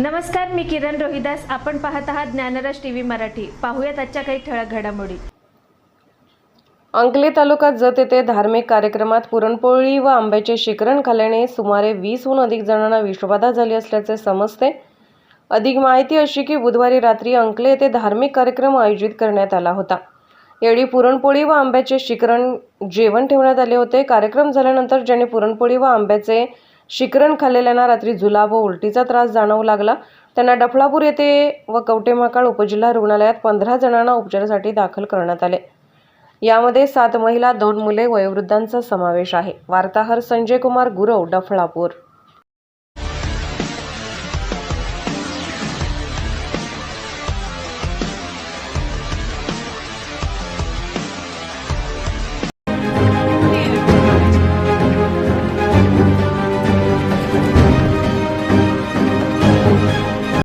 नमस्कार मी किरण रोहिदास. आपण पाहत आहात ज्ञानराज टी व्ही मराठी. पाहूयात आजच्या काही ठळक घडामोडी. अंकली तालुक्यात जत येथे धार्मिक कार्यक्रमात पुरणपोळी व आंब्याचे शिकरण खाल्याने सुमारे वीसहून अधिक जणांना विषबाधा झाली असल्याचे समजते. अधिक माहिती अशी की बुधवारी रात्री अंकले येथे धार्मिक कार्यक्रम आयोजित करण्यात आला होता. यावेळी पुरणपोळी व आंब्याचे शिकरण जेवण ठेवण्यात आले होते. कार्यक्रम झाल्यानंतर ज्यांनी पुरणपोळी व आंब्याचे शिकरण खाल्लेल्यांना रात्री जुलाब व उलटीचा त्रास जाणवू लागला. त्यांना डफळापूर येथे व कवटेमहाकाळ उपजिल्हा रुग्णालयात पंधरा जणांना उपचारासाठी दाखल करण्यात आले. यामध्ये सात महिला दोन मुले वयोवृद्धांचा समावेश आहे. वार्ताहर संजय कुमार गुरव डफळापूर.